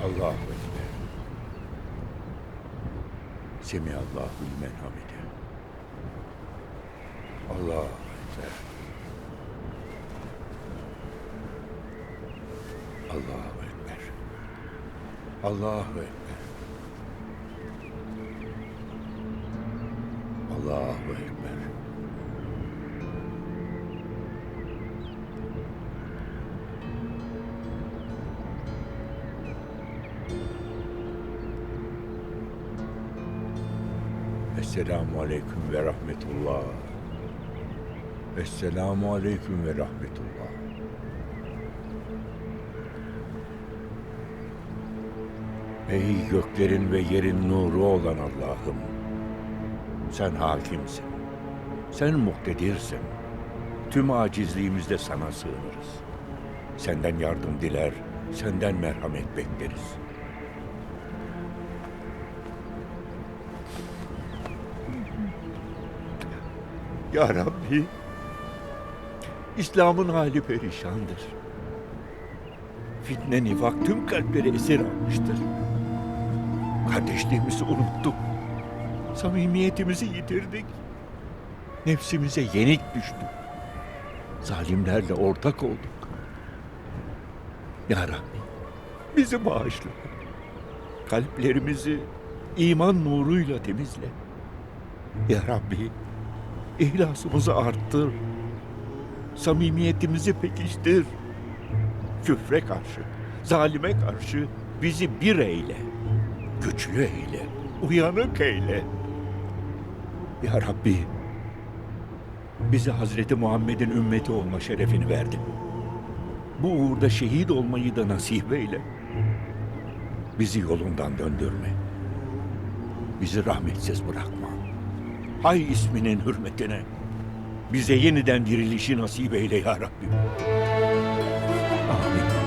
Allahu Ekber. Semihallahu limen hamide. Allahu Ekber. Allahu Ekber. Allahu Ekber. Allahu Ekber. Esselamu Aleyküm ve Rahmetullah. Esselamu Aleyküm ve Rahmetullah. Ey göklerin ve yerin nuru olan Allah'ım. Sen hakimsin. Sen muktedirsin. Tüm acizliğimizde sana sığınırız. Senden yardım diler, senden merhamet bekleriz. Ya Rabbi, İslam'ın hali perişandır. Fitne nifak tüm kalpleri esir almıştır. Kardeşliğimizi unuttuk. Samimiyetimizi yitirdik. Nefsimize yenik düştük. Zalimlerle ortak olduk. Ya Rabbi, bizi bağışla. Kalplerimizi iman nuruyla temizle. Ya Rabbi, İhlasımızı arttır. Samimiyetimizi pekiştir. Küfre karşı, zalime karşı bizi bir eyle. Güçlü eyle, uyanık eyle. Ya Rabbi, bize Hazreti Muhammed'in ümmeti olma şerefini verdin. Bu uğurda şehit olmayı da nasip eyle. Bizi yolundan döndürme. Bizi rahmetsiz bırakma. Hay isminin hürmetine. Bize yeniden dirilişi nasip eyle ya Rabbim. Amin.